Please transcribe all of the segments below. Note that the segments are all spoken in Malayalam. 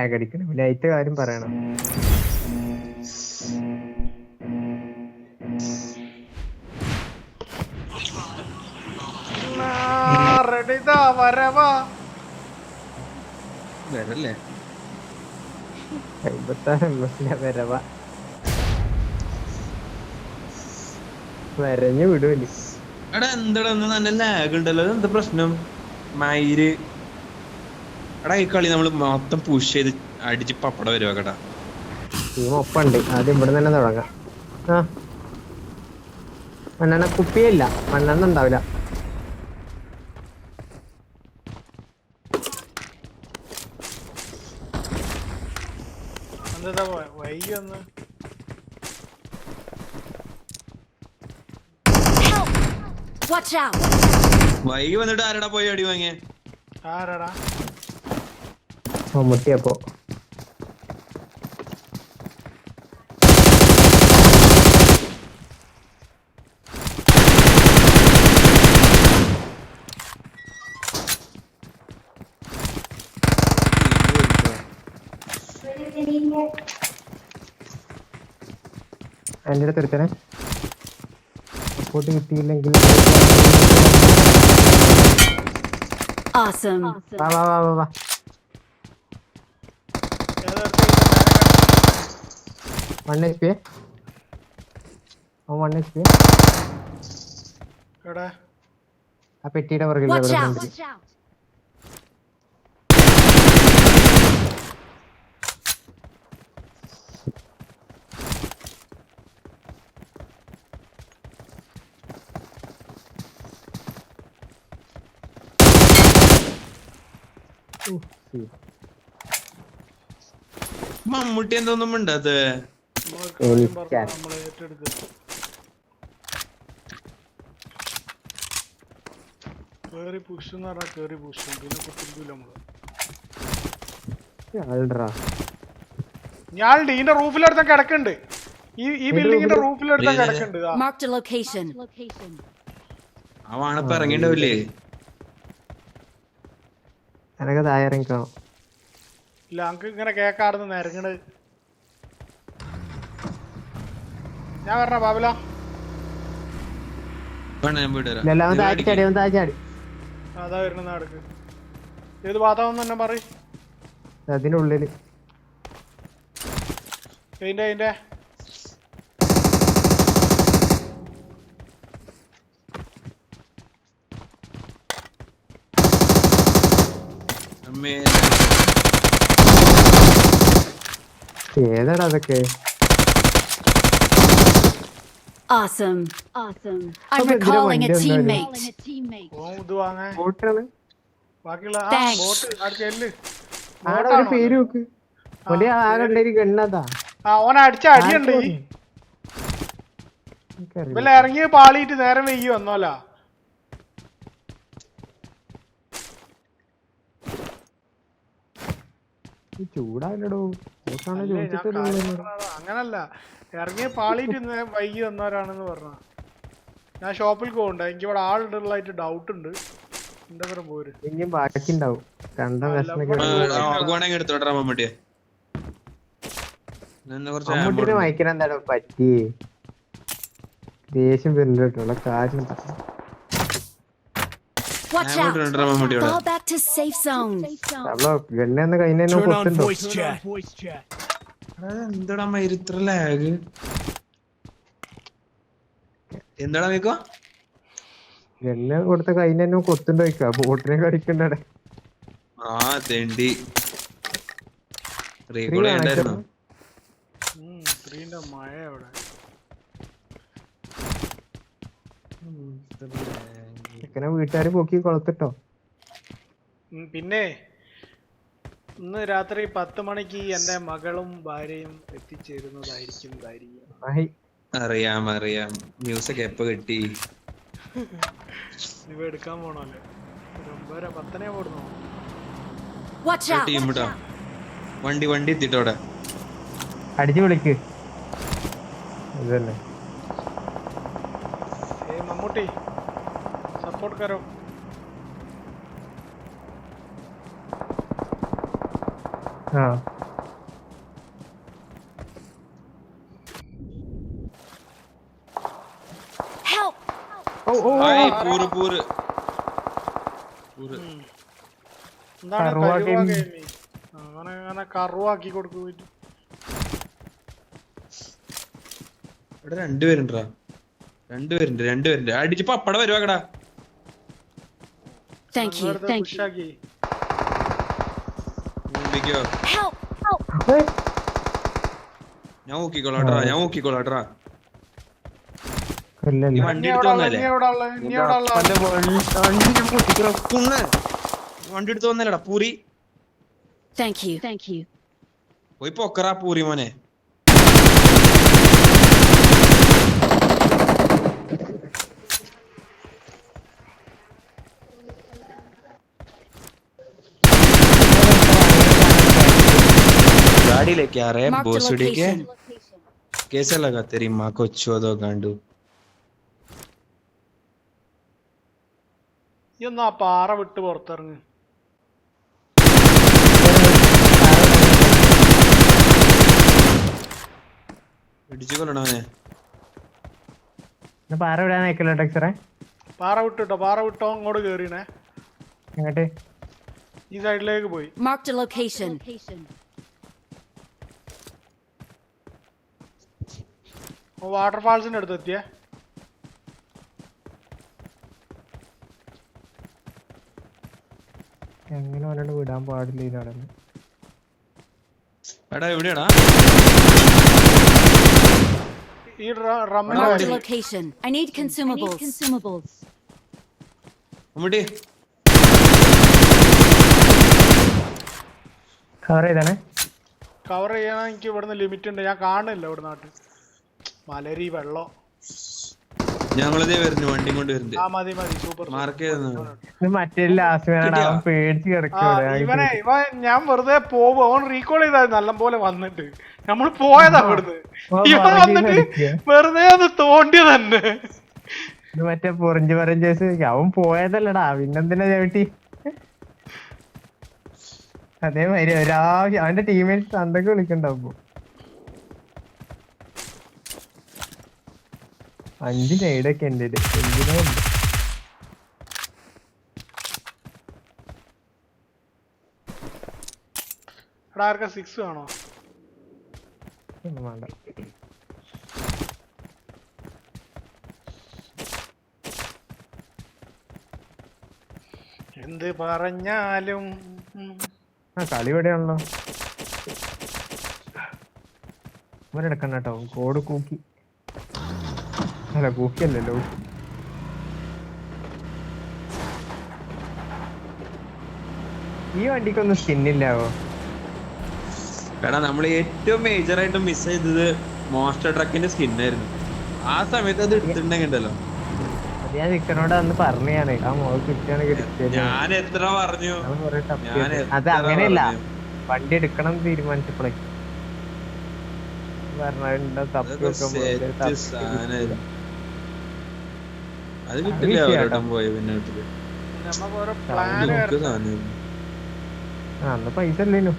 അടിക്കണം പിന്നെ കാര്യം പറയണം. വരല്ലേ? വരവ. വരഞ്ഞു വിടുവല്ലേ. എടാ എന്താടാ നല്ല ലാഗ് ഉണ്ടല്ലോ. എന്താ പ്രശ്നം? മയിൽ. എടാ ഈ കളി നമ്മൾ മൊത്തം പുഷ് ചെയ്ത് അടിച്ച് പപ്പട വരുവാ കേട്ടാ ടീം ഒപ്പുണ്ട്. ആദ്യം ഇവിടെ തന്നെ തുടങ്ങാം. ആ. മണ്ണെണ്ണ കുപ്പിയില്ല. മണ്ണെണ്ണ ഉണ്ടാവില്ല. എന്താ വൈകി ഒന്ന്? Watch out! വൈകി വന്നിട്ട് ആരടാ പോയി അടി വാങ്ങിയേ? ആരാടാ? മമ്മൂട്ടി അപ്പോ എന്റെ അടുത്ത് ഒരുത്തനെ സപ്പോർട്ട് കിട്ടിയില്ലെങ്കിൽ Awesome. വാ വാ വാ വാ. One H P one H P ആ പെട്ടിയുടെ പുറകിൽ. മമ്മൂട്ടി എന്തൊന്നും മിണ്ടാത്തേ ഏറ്റെടുക്കുക കേറി പുഷ് എന്ന് പറഞ്ഞാൽ കേറി പുഷ്. പിന്നെ കുത്തിരിക്കൂല നമ്മൾ. ആൾട്രാ. ഞാളുണ്ട് ഇതിന്റെ റൂഫിലെടുത്താൻ കിടക്കുന്നുണ്ട് ഈ ഈ ബിൽഡിങ്ങിന്റെ റൂഫിലെടുത്താൻ. കിടക്കുന്നുണ്ട് ഇറങ്ങിണ്ടാവില്ലേ എനക്ക് താഴെ ഇറങ്ങിക്കണം ഇല്ല നമുക്ക് ഇങ്ങനെ കേക്കാടുന്ന് നിരങ്ങണ് ഞാൻ പറഞ്ഞ ബാബുല? ചാടി അവൻ ചാടി അതാ വരുന്ന നടക്ക്. ഏത് ഭാഗത്താന്ന് തന്നെ പറ അതിനുള്ളിൽ ഇതിന്റെ ഇതിന്റെ അമ്മേ. ഏതാടാ അതൊക്കെ? Awesome. Awesome. I'm recalling a teammate. ഓ ഇത് വാങ്ങാൻ ബോട്ടാണ് ബാക്കിയുള്ള ആ Thanks. ബോട്ട് അടുത്ത് എല്ല് ആടെ ഒരു പേര് നോക്ക്. ഓന്റെ ആകെ ഒരു ഗണ്ണതാ ആ ഓന അടിച്ച അടിയുണ്ട്. ഈ എനിക്കറിയില്ല. ഇവല്ല ഇറങ്ങി പാളിയിട്ട് നേരം വൈകി വന്നോല ഈ ചൂടാവില്ലടോ ബോട്ടാണ് ചോദിച്ചിട്ട് അങ്ങനല്ല. ഇറങ്ങി പാളിയിട്ട് ഇന്ന് വൈകി വന്നവരാണെന്ന് പറഞ്ഞ ഞാൻ ഷോപ്പിൽ പോകണ്ട എനിക്ക് ഇവിടെ ആളുള്ളതായിട്ട് ഡൗട്ട് ഉണ്ട് എന്താ പറയാ പോര് ഇനിയും കണ്ട മമ്മൂട്ടിനെ പറ്റിയേ ദേഷ്യം വരുന്നുണ്ട് കേട്ടോ ഉള്ള കാര്യം പറ. Watch ഞാൻ out! വിട്ടിട്ടുണ്ടെടാ മമ്മൂട്ടി ഇവിടെ. Fall back to safe zone. അവളോ ഗണ്ണ് എന്ന കൈ തന്നെ Turn on voice chat. എന്താടാ ഇത്ര ലാഗ് എന്താടാ മിക്കോ എല്ലാം കൊടുത്ത കൈ തന്നെ കൊത്തുണ്ടോ ചോദിക്കാ ബോട്ടിനെ കളിക്കണ്ടേ ആ തെണ്ടി. റീകോൾ ചെയ്യണ്ടായിരുന്നു? മഴ അവിടെ. വീട്ടുകാര് പോക്കി കൊളത്തിട്ടോ? പിന്നെ? ഇന്ന് രാത്രി പത്ത് മണിക്ക് എന്റെ മകളും ഭാര്യയും എത്തിച്ചേരുന്നതായിരിക്കും അറിയാം അറിയാം. ന്യൂസ് ഒക്കെ എപ്പോ കിട്ടി? ഇവ എടുക്കാൻ പോണല്ലേ? ഒമ്പതര പത്തനെ പോടുന്നു? ടീം വണ്ടി വണ്ടി എത്തിട്ടോടെ അടിച്ചു വിളിക്ക്. ഇതല്ലേ. ഏ മമ്മൂട്ടി സപ്പോർട്ട് കരോ? പൂര് പൂര്. പൂര്. അങ്ങനെ കറുവാക്കി കൊടുക്കും ഇവിടെ രണ്ടുപേരുണ്ടാ രണ്ടുപേരുണ്ട്. രണ്ടുപേരുണ്ട് അടിച്ചപ്പോ അപ്പട വരുവാക്കടാ താങ്ക് യു താങ്ക് യു ഏയ്, ഞാൻ നോക്കിക്കോളാട്രാ ഞാൻ നോക്കിക്കോളാട്രാ വണ്ടി എടുത്ത് വന്നല്ലേ വണ്ടി എടുത്ത് വന്നല്ലേടാ puri Thank you. Thank you. പോയി പൊക്കറാ പൂരി മോനെ. गाड़ी लेके आ रहे हैं Marked a भोसड़ी के location. कैसा लगा तेरी माँ को चौदह गांडू ഈ ഒന്ന് ആ പാറ വിട്ട് പുറത്തിറങ്ങ് ഇടിച്ചു കൊല്ലണവനെ എന്നാ പാറ വിടാൻ അയക്കല്ലോ ടെക്സറെ പാറ വിട്ടിട്ടോ പാറ വിട്ടോ അങ്ങോട്ട് കേറിണേ എങ്ങോട്ട് ഈ സൈഡിലേക്ക് പോയി Marked a വാട്ടർഫാൾസിന്റെ അടുത്ത് എത്തിയേ എങ്ങനെ അവനോട് വിടാൻ പാടില്ല ഇതാണ് എടാ എവിടെയാടാ ഈ റ- റമ്മിന്റെ Marked a കാര്യം. location. I need consumables. consumables. Mammootty cover ഇതാണ് കവർ ചെയ്യാൻ എനിക്ക് ഇവിടുന്ന് ലിമിറ്റ് ഉണ്ട് ഞാൻ കാണുന്നില്ല ഇവിടെ നാട്ടിൽ മലരി വെള്ളോ. ഞങ്ങളിതേ വരുന്നു വണ്ടി കൊണ്ട് വരുന്നുണ്ട് ആ മതി മതി സൂപ്പർ മാർക്ക് മറ്റേ ലാസ്റ്റ് പേടിച്ച് ഇവനെ ഇവൻ ഞാൻ വെറുതെ പോവും അവൻ റീകോൾ ചെയ്താൽ നല്ല പോലെ വന്നിട്ട്. നമ്മൾ പോയതാ ഇവിടുന്ന് ഇവൻ വന്നിട്ട് വെറുതെ അത് തോണ്ടി തന്നെ ഇത് മറ്റേ പറഞ്ഞു പറഞ്ചേസ് അവൻ പോയതല്ലടാ. പിന്നെന്തിനാ ചവിട്ടി? അതേമാതിരി ഒരാവശ്യം. അവന്റെ ടീമേറ്റ്സ് അന്തൊക്കെ വിളിക്കണ്ടാവും അഞ്ച് ഉണ്ട് ഇത്. എന്തിനാ ആർക്കാ സിക്സ് ഒന്നും വേണ്ട. എന്ത് പറഞ്ഞാലും ആ കളി ഇവിടെയാണല്ലോ. ഇവരെടുക്കണ്ട കേട്ടോ. Code cookie. അല്ല കൂക്കിയല്ലല്ലോ ഈ വണ്ടിക്കൊന്നും സ്കിന്നില്ലാവോ എടാ നമ്മൾ ഏറ്റവും മേജർ ആയിട്ട് മിസ് ചെയ്തത് മോസ്റ്റർ ട്രക്കിന്റെ സ്കിന്നായിരുന്നു ആ സമയത്ത് അത് എടുത്തിട്ടുണ്ടെങ്കിണ്ടല്ലോ ഞാൻ വിക്കനോട് അന്ന് പറഞ്ഞാണ് ആ മോൾ കിട്ടിയാണ് ഞാൻ എത്ര പറഞ്ഞു? അത് അങ്ങനെയല്ല. പറഞ്ഞു. വണ്ടി എടുക്കണം തീരുമാനിച്ചപ്പോഴേ പറഞ്ഞിട്ടുണ്ടോ അത് കിട്ടില്ല അവരോടം പോയ പിന്നെ കിട്ടില്ല. നമ്മക്ക് ഓരോ അത് പ്ലാൻ നോക്ക് സാധനമായിരുന്നു. ആ അന്ന് പൈസ ഇല്ലേനു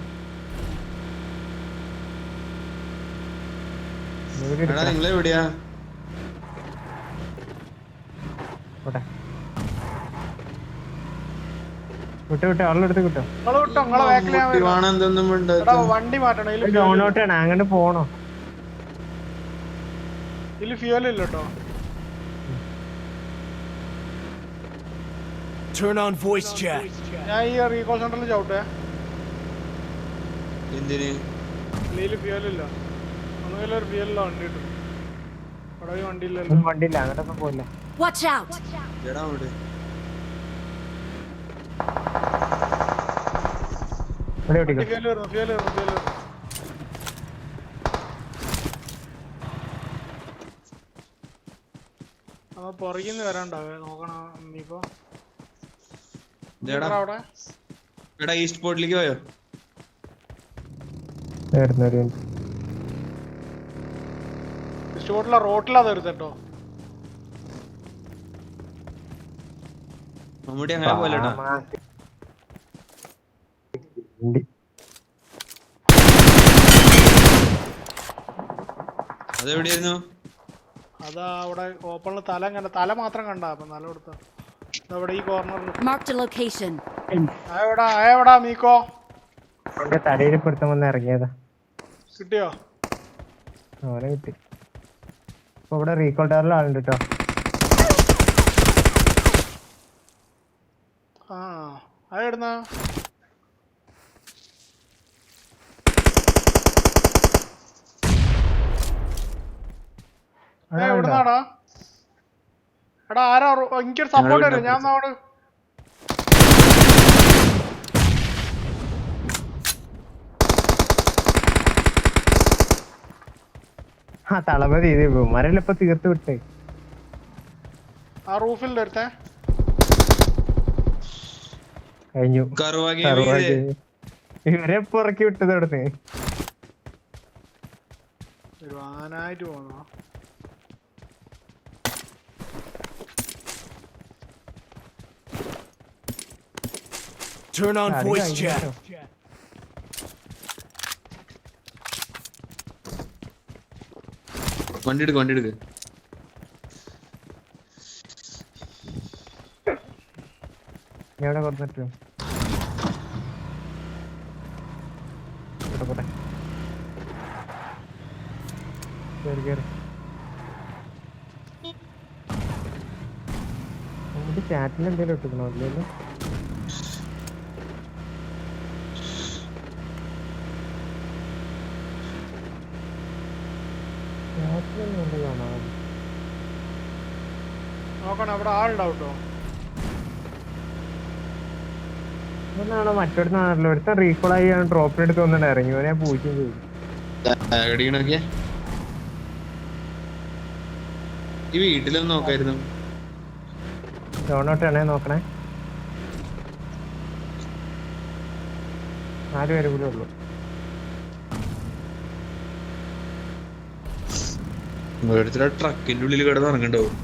ഇവർ എടാ എടുക്കണം. നിങ്ങൾ എവിടെയാ പോട്ടെ വിട്ടോ വിട്ടോ ആളെടുത്ത് കിട്ടോ നിങ്ങൾ വിട്ടോ നിങ്ങളെ ബാക്കിൽ ഞാൻ മമ്മൂട്ടി വരാം. വേണം എന്തൊന്നും എടാ മിണ്ടാത്ത. വണ്ടി മാറ്റണം ഇതിൽ ഡൗണോട്ടാണ് അങ്ങോട്ട് പോണോ ഇതിൽ ഫ്യൂൽ ഇല്ല കേട്ടോ Turn on voice chat. ഞാൻ ഈ റീകോൾ സെന്ററിൽ ചവിട്ടെ. എന്തിന്? ഇതിൽ ഫ്യൂൽ ഒന്നുമില്ല ഒരു ഫ്യൂലില്ല വണ്ടി കിട്ടും. ഇവിടെ ഈ വണ്ടി ഇല്ലല്ലോ. ഒന്നും വണ്ടിയില്ല അങ്ങോട്ടൊന്നും പോയില്ല. Watch out! എടാ അവിടെ. ഇവിടെ ഓടിക്കോ ഫ്യൂൽ വരുന്നു ഫ്യൂൽ വരുന്നു ഫ്യൂൽ വരുന്നു. അപ്പൊ പുറകിന്ന് വരാണ്ടാവേ നോക്കണം ഇനിയിപ്പോ എടാ ഈസ്റ്റ് പോർട്ടിലേക്ക് പോയോ? റോട്ടിലാ മമ്മൂട്ടി അങ്ങനെ പോലെടാ അതെവിടെയായിരുന്നു? അതാ അവിടെ ഓപ്പണിൽ തല ഇങ്ങനെ തല മാത്രം കണ്ട അപ്പൊ നല്ല കൊടുത്ത. അവിടെ ഈ കോർണറിൽ മാർക്ക് ലൊക്കേഷൻ. എവിടാ എവിടാ മീക്കോ? എന്റെ തലയിൽ പെടുത്തം വന്ന് ഇറങ്ങിയതാ. കിട്ടിയോ? ഓരെ കിട്ടി. ഇപ്പൊ ഇവിടെ റീകോൾ ടവറിൽ ആളുണ്ട് കേട്ടോ ആ അത് എവിടുന്നാ ഏ, എവിടുന്നാടാ എടാ ആരാ എനിക്കൊരു സപ്പോർട്ട് തരും ഞാൻ അവിടെ ആ തളപതി ഇത് ഇവന്മാരെല്ലാം ഇപ്പൊ തീർത്ത് വിട്ടേ. ആ റൂഫിൽ ഒരുത്തേ കഴിഞ്ഞു. ഇവരെ വിട്ടത് ആനായിട്ട് പോന്നോ? Turn on കളി voice കഴിഞ്ഞു chat. കേട്ടോ. വണ്ടി എടുക്ക് വണ്ടി എടുക്ക് ഇവിടെ കൊടുത്തിട്ടു പോട്ടെ. കേറി കേറി. നമുക്ക് ചാറ്റിൽ എന്തെങ്കിലും ഇട്ടിക്കണോ ഇല്ലല്ലോ. നോക്കണം അവിടെ ആളുണ്ടാവും കേട്ടോ ഇതൊന്നാണോ മറ്റൊരുത്താണല്ലോ ഒരുത്തൻ റീകോൾ ആയി ഡ്രോപ്പിന് എടുത്ത് വന്നിട്ട് ഇറങ്ങി പൂജ്യം ചെയ്തു. ഈ വീട്ടിലൊന്നും നോക്കായിരുന്നു. ഡോണോട്ടാണേ നോക്കണേ. നാല് പേര് കൂടെ ഉള്ളു. ട്രക്കിന്റെ ഉള്ളിൽ കിടന്ന് ഇറങ്ങണ്ടാവും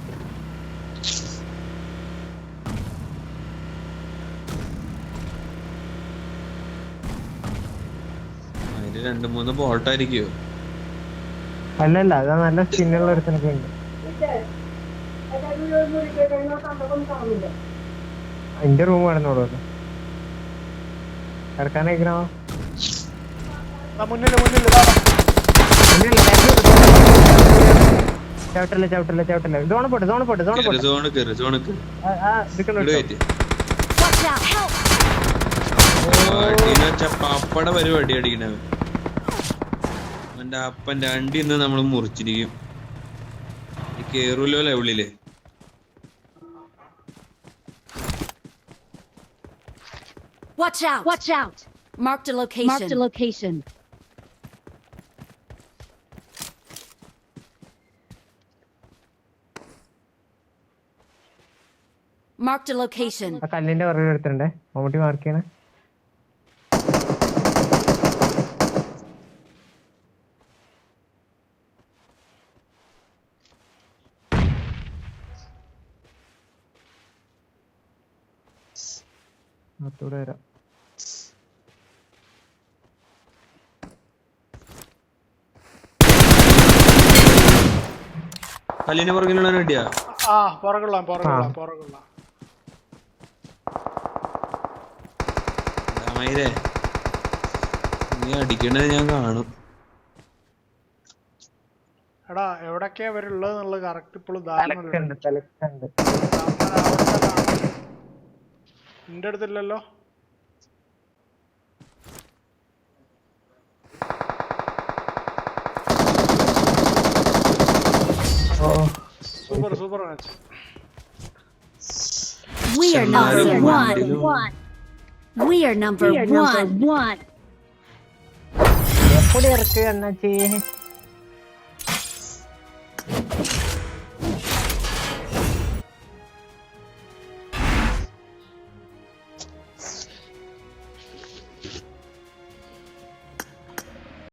അതിൽ രണ്ട് മൂന്ന് ബോൾട്ടായിരിക്കുവോ അല്ലല്ല അത് നല്ല സ്കിന്നുള്ള ഒരുത്തനൊക്കെ ഉണ്ട്. എന്റെ റൂം കിടന്നോളൂ കിടക്കാനയക്കണോ മുന്നിൽ. ചവിട്ടല്ല ചവിട്ടല്ല ചവിട്ടല്ല. സോണ പോട്ടെ സോണ പോട്ടെ സോണ പോട്ടെ സോണ് കയറി സോണ് കയറി ആ, പപ്പട പരിപാടി അടിക്കണവൻ അവന്റെ അപ്പന്റെ അണ്ടി ഇന്ന് നമ്മൾ മുറിച്ചിരിക്കും കേറൂലോ ലെവലിൽ Watch out! Watch out! Marked a location. Marked a location. Marked a location. ആ കല്ലിന്റെ പുറകിൽ എടുത്തിട്ടുണ്ടേ മമ്മൂട്ടി മാർക്ക് ചെയ്യണേ അതൂടെ വരാം. കല്ലിന് പുറകിലുള്ള അടിയാ ആ പുറകുള്ള പുറകുള്ള പുറകുള്ള. മയിലേ നീ അടിക്കണത് ഞാൻ കാണും. എടാ എവിടൊക്കെയാ വരുള്ളത് എന്നുള്ളത് കറക്റ്റ് ഇപ്പോഴും ധാരണ നിന്റെ അടുത്തില്ലല്ലോ super super match We are number one. one. We are number one. one. എപ്പടി ഇറക്കുക അണ്ണാച്ചി